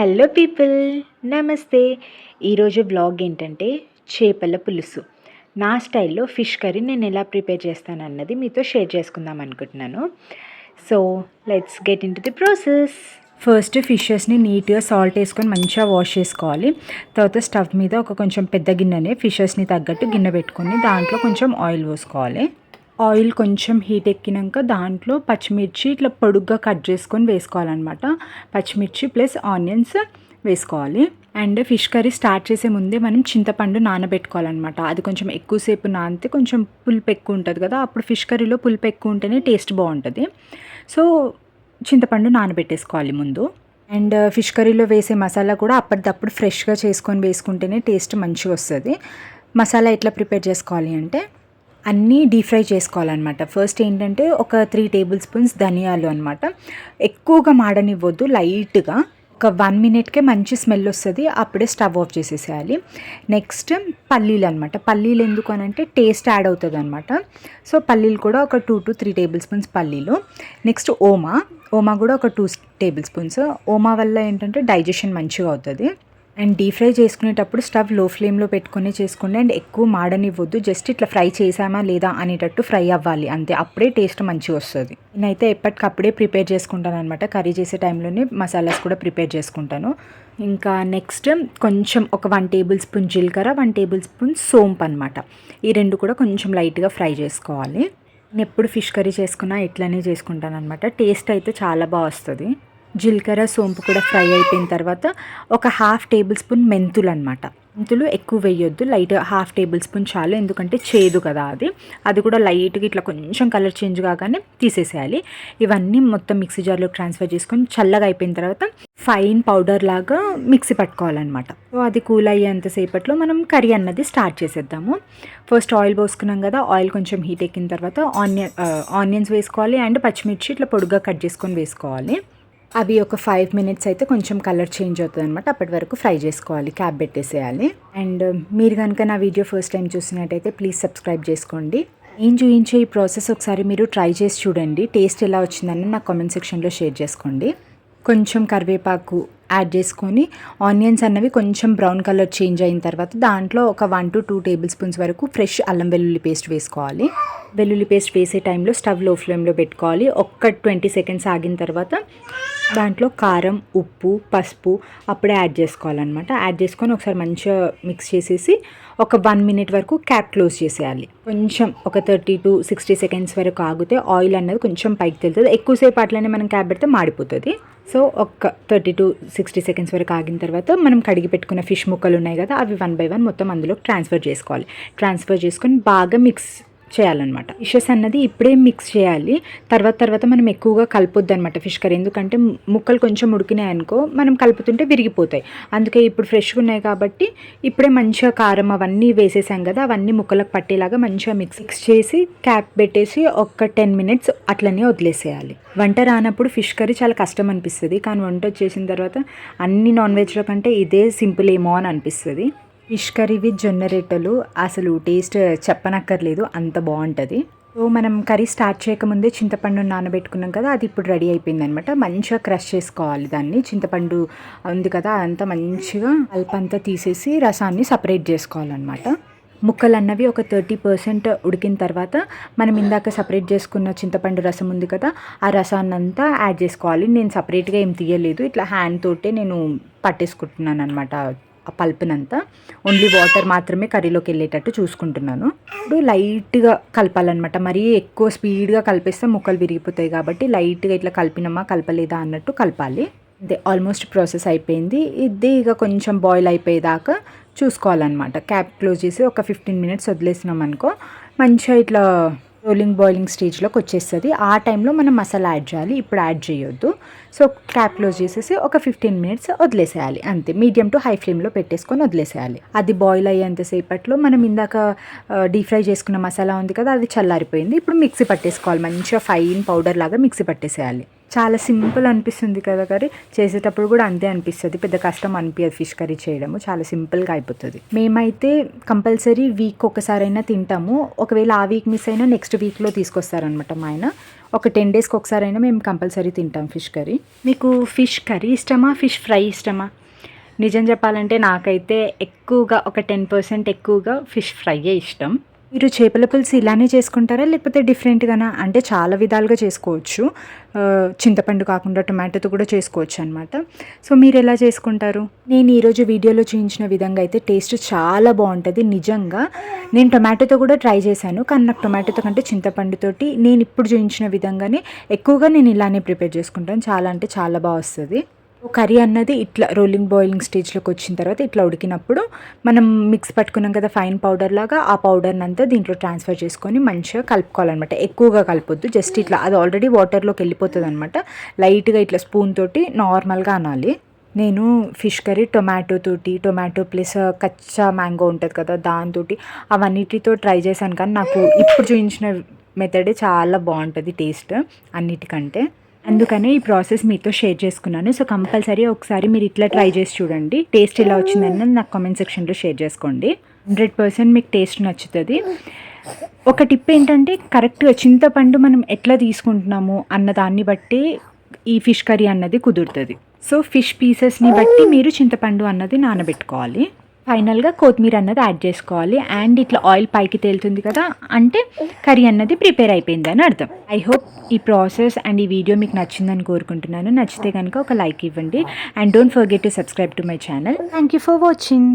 Hello people నమస్తే. ఈరోజు blog ఏంటంటే చేపల పులుసు. నా స్టైల్లో ఫిష్ కర్రీ నేను ఎలా ప్రిపేర్ చేస్తాను అన్నది మీతో షేర్ చేసుకుందాం అనుకుంటున్నాను. So let's get in to the process first ఫిషెస్ని నీట్గా సాల్ట్ వేసుకొని మంచిగా వాష్ చేసుకోవాలి. తర్వాత స్టవ్ మీద ఒక కొంచెం పెద్ద గిన్నెనే ఫిషెస్ని తగ్గట్టు గిన్నె పెట్టుకొని దాంట్లో కొంచెం ఆయిల్ పోసుకోవాలి. ఆయిల్ కొంచెం హీట్ ఎక్కినాక దాంట్లో పచ్చిమిర్చి ఇట్లా పొడుగ్గా కట్ చేసుకొని వేసుకోవాలన్నమాట. పచ్చిమిర్చి ప్లస్ ఆనియన్స్ వేసుకోవాలి. అండ్ ఫిష్ కర్రీ స్టార్ట్ చేసే ముందే మనం చింతపండు నానబెట్టుకోవాలన్నమాట. అది కొంచెం ఎక్కువసేపు నానితే కొంచెం పులుపు ఎక్కువ ఉంటుంది కదా అప్పుడు ఫిష్ కర్రీలో పులుపు ఎక్కువ ఉంటేనే టేస్ట్ బాగుంటుంది. సో చింతపండు నానబెట్టేసుకోవాలి ముందు. అండ్ ఫిష్ కర్రీలో వేసే మసాలా కూడా అప్పటిదప్పుడు ఫ్రెష్గా చేసుకొని వేసుకుంటేనే టేస్ట్ మంచిగా వస్తుంది. మసాలా ఎట్లా ప్రిపేర్ చేసుకోవాలి అంటే అన్నీ డీప్ ఫ్రై చేసుకోవాలన్నమాట. ఫస్ట్ ఏంటంటే ఒక త్రీ టేబుల్ స్పూన్స్ ధనియాలు అనమాట ఎక్కువగా మాడనివ్వద్దు లైట్గా. ఒక వన్ మినిట్కే మంచి స్మెల్ వస్తుంది అప్పుడే స్టవ్ ఆఫ్ చేసేసేయాలి. నెక్స్ట్ పల్లీలు అనమాట పల్లీలు ఎందుకు అని అంటే టేస్ట్ యాడ్ అవుతుంది అనమాట సో పల్లీలు కూడా ఒక two to three tablespoons పల్లీలు. నెక్స్ట్ ఓమా. ఓమా కూడా ఒక టూ టేబుల్ స్పూన్స్ ఓమా వల్ల ఏంటంటే డైజెషన్ మంచిగా అవుతుంది. అండ్ డీప్ ఫ్రై చేసుకునేటప్పుడు స్టవ్లో ఫ్లేమ్లో పెట్టుకునే చేసుకోండి అండ్ ఎక్కువ మాడనివ్వద్దు. జస్ట్ ఇట్లా ఫ్రై చేసామా లేదా అనేటట్టు ఫ్రై అవ్వాలి. అంతే. అప్పుడే టేస్ట్ మంచిగా వస్తుంది. నేనైతే ఎప్పటికప్పుడే ప్రిపేర్ చేసుకుంటాను అనమాట కర్రీ చేసే టైంలోనే మసాలాస్ కూడా ప్రిపేర్ చేసుకుంటాను. ఇంకా నెక్స్ట్ కొంచెం ఒక వన్ టేబుల్ స్పూన్ జీలకర్ర వన్ టేబుల్ స్పూన్ సోంపు అనమాట ఈ రెండు కూడా కొంచెం లైట్గా ఫ్రై చేసుకోవాలి. నేను ఎప్పుడు ఫిష్ కర్రీ చేసుకున్నా ఇట్లానే చేసుకుంటాను అనమాట టేస్ట్ అయితే చాలా బాగా వస్తుంది. జీలకర్ర సోంపు కూడా ఫ్రై అయిపోయిన తర్వాత ఒక హాఫ్ టేబుల్ స్పూన్ మెంతులు అనమాట మెంతులు ఎక్కువ వేయొద్దు లైట్ హాఫ్ టేబుల్ స్పూన్ చాలు ఎందుకంటే చేదు కదా అది. అది కూడా లైట్గా ఇట్లా కొంచెం కలర్ చేంజ్ కాగానే తీసేసేయాలి. ఇవన్నీ మొత్తం మిక్సీ జార్లో ట్రాన్స్ఫర్ చేసుకొని చల్లగా అయిపోయిన తర్వాత ఫైన్ పౌడర్ లాగా మిక్సీ పట్టుకోవాలన్నమాట. సో అది కూల్ అయ్యేంతసేపట్లో మనం కర్రీ అన్నది స్టార్ట్ చేసేద్దాము. ఫస్ట్ ఆయిల్ పోసుకున్నాం కదా ఆయిల్ కొంచెం హీట్ ఎక్కిన తర్వాత ఆనియన్ ఆనియన్స్ వేసుకోవాలి అండ్ పచ్చిమిర్చి ఇట్లా పొడుగ్గా కట్ చేసుకొని వేసుకోవాలి. అవి ఒక ఫైవ్ మినిట్స్ అయితే కొంచెం కలర్ చేంజ్ అవుతుంది అనమాట అప్పటి వరకు ఫ్రై చేసుకోవాలి క్యాప్ పెట్టేసేయాలి. అండ్ మీరు కనుక నా వీడియో ఫస్ట్ టైం చూసినట్టయితే ప్లీజ్ సబ్స్క్రైబ్ చేసుకోండి. నేను చూపించే ఈ ప్రాసెస్ ఒకసారి మీరు ట్రై చేసి చూడండి. టేస్ట్ ఎలా వచ్చిందని నా కామెంట్ సెక్షన్లో షేర్ చేసుకోండి. కొంచెం కరివేపాకు యాడ్ చేసుకొని ఆనియన్స్ అన్నవి కొంచెం బ్రౌన్ కలర్ చేంజ్ అయిన తర్వాత దాంట్లో ఒక one to two tablespoons వరకు ఫ్రెష్ అల్లం వెల్లుల్లి పేస్ట్ వేసుకోవాలి. వెల్లుల్లి పేస్ట్ వేసే టైంలో స్టవ్లో ఫ్లేమ్లో పెట్టుకోవాలి. ఒక్క ట్వంటీ సెకండ్స్ ఆగిన తర్వాత దాంట్లో కారం ఉప్పు పసుపు అప్పుడే యాడ్ చేసుకోవాలన్నమాట. యాడ్ చేసుకొని ఒకసారి మంచిగా మిక్స్ చేసేసి ఒక వన్ మినిట్ వరకు క్యాప్ క్లోజ్ చేసేయాలి. కొంచెం ఒక థర్టీ టు సిక్స్టీ సెకండ్స్ వరకు ఆగితే ఆయిల్ అన్నది కొంచెం పైకి తెలుతుంది. ఎక్కువసేపు అట్లనే మనం క్యాప్ పెడితే మాడిపోతుంది. సో ఒక థర్టీ టు సిక్స్టీ సెకండ్స్ వరకు ఆగిన తర్వాత మనం కడిగి పెట్టుకున్న ఫిష్ ముక్కలు ఉన్నాయి కదా అవి వన్ బై వన్ మొత్తం అందులో ట్రాన్స్ఫర్ చేసుకోవాలి. ట్రాన్స్ఫర్ చేసుకొని బాగా మిక్స్ చేయాలన్నమాట. ఫిషెస్ అన్నది ఇప్పుడే మిక్స్ చేయాలి. తర్వాత తర్వాత మనం ఎక్కువగా కలపొద్దు అనమాట ఫిష్ కర్రీ ఎందుకంటే ముక్కలు కొంచెం ఉడికినాయి అనుకో మనం కలుపుతుంటే విరిగిపోతాయి. అందుకే ఇప్పుడు ఫ్రెష్గా ఉన్నాయి కాబట్టి ఇప్పుడే మంచిగా కారం అవన్నీ వేసేసాం కదా అవన్నీ ముక్కలకు పట్టేలాగా మంచిగా మిక్స్ మిక్స్ చేసి క్యాప్ పెట్టేసి ఒక టెన్ మినిట్స్ అట్లనే వదిలేసేయాలి. వంట రానప్పుడు ఫిష్ కర్రీ చాలా కష్టం అనిపిస్తుంది. కానీ వంట వచ్చేసిన తర్వాత అన్ని నాన్ వెజ్లో కంటే ఇదే సింపుల్ ఏమో అని అనిపిస్తుంది. ఫిష్ కర్రీ విత్ జొన్న రొట్టెలు అసలు టేస్ట్ చెప్పనక్కర్లేదు అంత బాగుంటుంది సో మనం కర్రీ స్టార్ట్ చేయకముందే చింతపండు నానబెట్టుకున్నాం కదా అది ఇప్పుడు రెడీ అయిపోయింది అనమాట మంచిగా క్రష్ చేసుకోవాలి దాన్ని. చింతపండు ఉంది కదా అదంతా మంచిగా అల్పంతా తీసేసి రసాన్ని సపరేట్ చేసుకోవాలన్నమాట. ముక్కలు అన్నవి ఒక థర్టీ పర్సెంట్ ఉడికిన తర్వాత మనం ఇందాక సపరేట్ చేసుకున్న చింతపండు రసం ఉంది కదా ఆ రసాన్ని అంతా యాడ్ చేసుకోవాలి. నేను సపరేట్గా ఏం తీయలేదు. ఇట్లా హ్యాండ్ తోటే నేను పట్టేసుకుంటున్నాను అనమాట ఆ పల్పునంతా ఓన్లీ వాటర్ మాత్రమే కర్రీలోకి వెళ్ళేటట్టు చూసుకుంటున్నాను. ఇప్పుడు లైట్గా కలపాలన్నమాట. మరీ ఎక్కువ స్పీడ్గా కలిపేస్తే ముక్కలు విరిగిపోతాయి కాబట్టి లైట్గా ఇట్లా కలిపినమా కలపలేదా అన్నట్టు కలపాలి. అంతే ఆల్మోస్ట్ ప్రాసెస్ అయిపోయింది. ఇది ఇక కొంచెం బాయిల్ అయిపోయేదాకా చూసుకోవాలన్నమాట. క్యాప్ క్లోజ్ చేసి ఒక ఫిఫ్టీన్ మినిట్స్ వదిలేసినాం అనుకో మంచిగా ఇట్లా రోలింగ్ బాయిలింగ్ స్టేజ్లోకి వచ్చేస్తుంది. ఆ టైంలో మనం మసాలా యాడ్ చేయాలి. ఇప్పుడు యాడ్ చేయొద్దు. సో క్యాప్ క్లోజ్ చేసేసి ఒక ఫిఫ్టీన్ మినిట్స్ వదిలేసేయాలి. అంతే. మీడియం టు హై ఫ్లేమ్లో పెట్టేసుకొని వదిలేసేయాలి. అది బాయిల్ అయ్యేంతసేపట్లో మనం ఇందాక డీప్ ఫ్రై చేసుకున్న మసాలా ఉంది కదా అది చల్లారిపోయింది. ఇప్పుడు మిక్సీ పట్టేసుకోవాలి. మంచిగా ఫైన్ పౌడర్ లాగా మిక్సీ పట్టేసేయాలి. చాలా సింపుల్ అనిపిస్తుంది కదా కర్రీ. చేసేటప్పుడు కూడా అంతే అనిపిస్తుంది. పెద్ద కష్టం అనిపించదు ఫిష్ కర్రీ చేయడము. చాలా సింపుల్గా అయిపోతుంది. మేమైతే కంపల్సరీ వీక్ ఒకసారైనా తింటాము. ఒకవేళ ఆ వీక్ మిస్ అయినా నెక్స్ట్ వీక్లో తీసుకొస్తారనమాట మా ఆయన. ఒక టెన్ డేస్కి ఒకసారి అయినా మేము కంపల్సరీ తింటాం ఫిష్ కర్రీ. మీకు ఫిష్ కర్రీ ఇష్టమా? ఫిష్ ఫ్రై ఇష్టమా? నిజం చెప్పాలంటే నాకైతే ఎక్కువగా ఒక టెన్ పర్సెంట్ ఎక్కువగా ఫిష్ ఫ్రైయే ఇష్టం. మీరు చేపల పులుసు ఇలానే చేసుకుంటారా? లేకపోతే డిఫరెంట్గానా అంటే చాలా విధాలుగా చేసుకోవచ్చు. చింతపండు కాకుండా టొమాటోతో కూడా చేసుకోవచ్చు అనమాట సో మీరు ఎలా చేసుకుంటారు? నేను ఈరోజు వీడియోలో చూపించిన విధంగా అయితే టేస్ట్ చాలా బాగుంటుంది నిజంగా. నేను టొమాటోతో కూడా ట్రై చేశాను కానీ నాకు టొమాటోతో కంటే చింతపండుతోటి నేను ఇప్పుడు చూపించిన విధంగానే ఎక్కువగా నేను ఇలానే ప్రిపేర్ చేసుకుంటాను. చాలా అంటే చాలా బాగా వస్తుంది. కర్రీ అన్నది ఇట్లా రోలింగ్ బాయిలింగ్ స్టేజ్లోకి వచ్చిన తర్వాత ఇట్లా ఉడికినప్పుడు మనం మిక్స్ పట్టుకున్నాం కదా ఫైన్ పౌడర్ లాగా ఆ పౌడర్ని అంతా దీంట్లో ట్రాన్స్ఫర్ చేసుకొని మంచిగా కలుపుకోవాలన్నమాట. ఎక్కువగా కలపొద్దు జస్ట్ ఇట్లా అది ఆల్రెడీ వాటర్లోకి వెళ్ళిపోతుంది అనమాట లైట్గా ఇట్లా స్పూన్ తోటి నార్మల్గా అనాలి. నేను ఫిష్ కర్రీ టొమాటో తోటి టొమాటో ప్లస్ కచ్చా మ్యాంగో ఉంటుంది కదా దాంతో అవన్నిటితో ట్రై చేశాను కానీ నాకు ఇప్పుడు చూపించిన మెథడే చాలా బాగుంటుంది టేస్ట్ అన్నిటికంటే. అందుకనే ఈ ప్రాసెస్ మీతో షేర్ చేసుకున్నాను. సో కంపల్సరీ ఒకసారి మీరు ఇట్లా ట్రై చేసి చూడండి. టేస్ట్ ఎలా వచ్చిందని నాకు కామెంట్ సెక్షన్లో షేర్ చేసుకోండి. హండ్రెడ్ పర్సెంట్ మీకు టేస్ట్ నచ్చుతుంది. ఒక టిప్ ఏంటంటే కరెక్ట్గా చింతపండు మనం ఎట్లా తీసుకుంటున్నాము అన్న దాన్ని బట్టి ఈ ఫిష్ కర్రీ అన్నది కుదురుతుంది. సో ఫిష్ పీసెస్ని బట్టి మీరు చింతపండు అన్నది నానబెట్టుకోవాలి. ఫైనల్గా కొత్తిమీర అన్నది యాడ్ చేసుకోవాలి. అండ్ ఇట్లా ఆయిల్ పైకి తేలుతుంది కదా అంటే కర్రీ అన్నది ప్రిపేర్ అయిపోయిందని అర్థం. ఐ హోప్ ఈ ప్రాసెస్ అండ్ ఈ వీడియో మీకు నచ్చిందని కోరుకుంటున్నాను. నచ్చితే కనుక ఒక లైక్ ఇవ్వండి. And don't forget to subscribe to my channel. Thank you for watching.